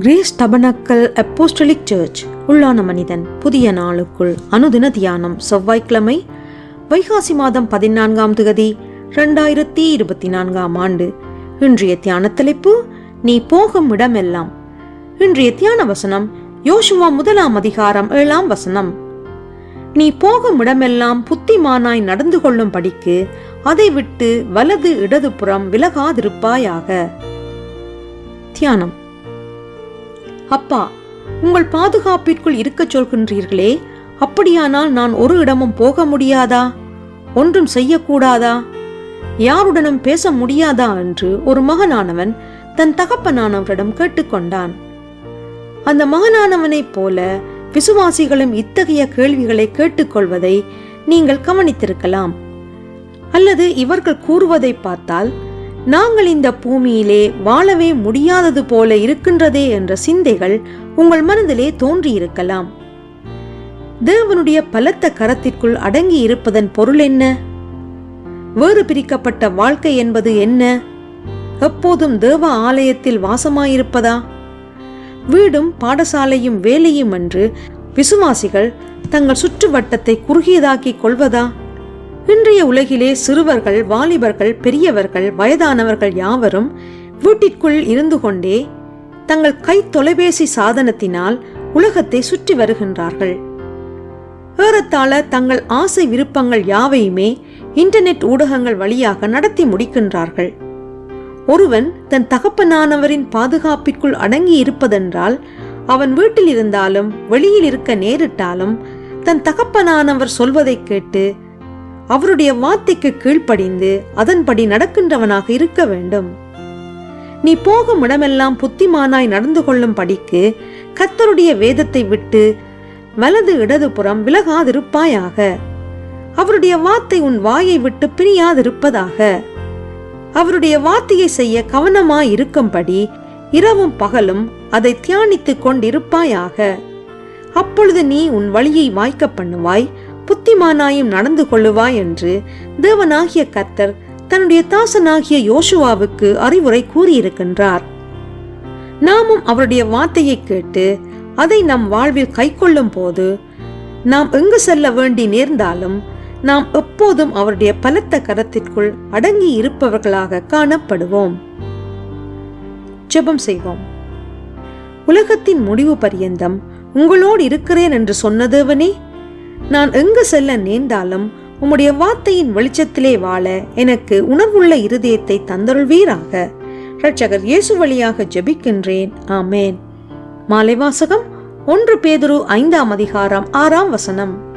Grace tabernacle apostolic search. உள்ளான மனிதன் புதிய நாளுக்குள் அனுதின தியானம் செவ்வாய்க்கிழமை வைகாசி மாதம் பதினான்காம் திகதி ரெண்டாயிரத்தி இருபத்தி நான்காம் ஆண்டு. இன்றைய தியான தலைப்பு நீ போகும் இடமெல்லாம். இன்றைய தியான வசனம் யோசுவா முதலாம் அதிகாரம் ஏழாம் வசனம். நீ போகும் இடமெல்லாம் புத்திமானாய் நடந்து கொள்ளும் படிக்கு அதை விட்டு வலது இடதுபுறம் விலகாதிருப்பாயாக. தியானம். அப்பா உங்கள் பாதுகாப்பிற்குள் இருக்கச் சொல்கின்றீர்களே அப்படியானால் நான் ஒரு இடமும் போக முடியாதா? ஒன்றும் செய்யக்கூடாதா? யாருடனும் பேச முடியாதா? என்று ஒரு மகனானவன் தன் தகப்பனானவரிடம் கேட்டுக்கொண்டான். அந்த மகனானவனைப் போல விசுவாசிகளும் இத்தகைய கேள்விகளை கேட்டுக்கொள்வதை நீங்கள் கவனித்திருக்கலாம். அல்லது இவர்கள் கூறுவதை பார்த்தால் நாங்கள் இந்த பூமியிலே வாழவே முடியாதது போல இருக்கின்றதே என்ற சிந்தைகள் உங்கள் மனதிலே தோன்றியிருக்கலாம். தேவனுடைய பலத்த கரத்திற்குள் அடங்கி இருப்பதன் பொருள் என்ன? வேறு பிரிக்கப்பட்ட வாழ்க்கை என்பது என்ன? எப்போதும் தேவ ஆலயத்தில் வாசமாயிருப்பதா? வீடும் பாடசாலையும் வேலையும் என்று விசுவாசிகள் தங்கள் சுற்றுவட்டத்தை குறுகியதாக்கிக் கொள்வதா? இன்றைய உலகிலே சிறுவர்கள் வாலிபர்கள் பெரியவர்கள் வயதானவர்கள் யாவரும் வீட்டிற்குள் இருந்து கொண்டே தங்கள் கை தொலைபேசி சாதனத்தினால் உலகத்தை சுற்றி வருகின்றார்கள். ஏறத்தாழ தங்கள் ஆசை விருப்பங்கள் யாவையுமே இன்டர்நெட் ஊடகங்கள் வழியாக நடத்தி முடிக்கின்றார்கள். ஒருவன் தன் தகப்பனானவரின் பாதுகாப்பிற்குள் அடங்கி இருப்பதென்றால் அவன் வீட்டில் இருந்தாலும் வெளியில் இருக்க நேரிட்டாலும் தன் தகப்பனானவர் சொல்வதை கேட்டு அவருடைய வார்த்தைக்கு கீழ்ப்படிந்து அதன்படி நடக்கின்றவனாக இருக்க வேண்டும். நீ போகும் இடமெல்லாம் புத்திமானாய் நடந்து கொள்ளும் படிக்கு கத்தருடைய வேதத்தை விட்டு வலது இடதுபுறம் விலகாதிருப்பாயாக. அவருடைய வார்த்தை உன் வாயை விட்டு பிரியாதிருப்பதாக. அவருடைய வார்த்தையை செய்ய கவனமாய் இருக்கும்படி இரவும் பகலும் அதை தியானித்துக் கொண்டிருப்பாயாக. அப்பொழுது நீ உன் வழியை வாய்க்க பண்ணுவாய் புத்திமானாயும் நடந்து கொள்ளுவாய் என்று தேவனாகிய கர்த்தர் தன்னுடைய தாசனாகிய யோசுவாவுக்கு அறிவுரை கூறியிருக்கின்றார். நாமும் அவருடைய வார்த்தையை கேட்டு அதை நம் வாழ்வில் கைக்கொள்ளும் போது நாம் எங்கு செல்ல வேண்டி நேர்ந்தாலும் நாம் எப்போதும் அவருடைய பலத்த கரத்திற்குள் அடங்கி இருப்பவர்களாக காணப்படுவோம். ஜெபம் செய்வோம். உலகத்தின் முடிவு பரியந்தம் உங்களோடு இருக்கிறேன் என்று சொன்ன தேவனே நான் எங்கு செல்ல நேர்ந்தாலும் உம்முடைய வார்த்தையின் வெளிச்சத்திலே வாழ எனக்கு உணர்வுள்ள இருதயத்தை தந்தருள்வீராக. இரட்சகர் இயேசு வழியாக ஜெபிக்கின்றேன். ஆமேன். மாலை வாசகம் ஒன்று பேதுரு ஐந்தாம் அதிகாரம் ஆறாம் வசனம்.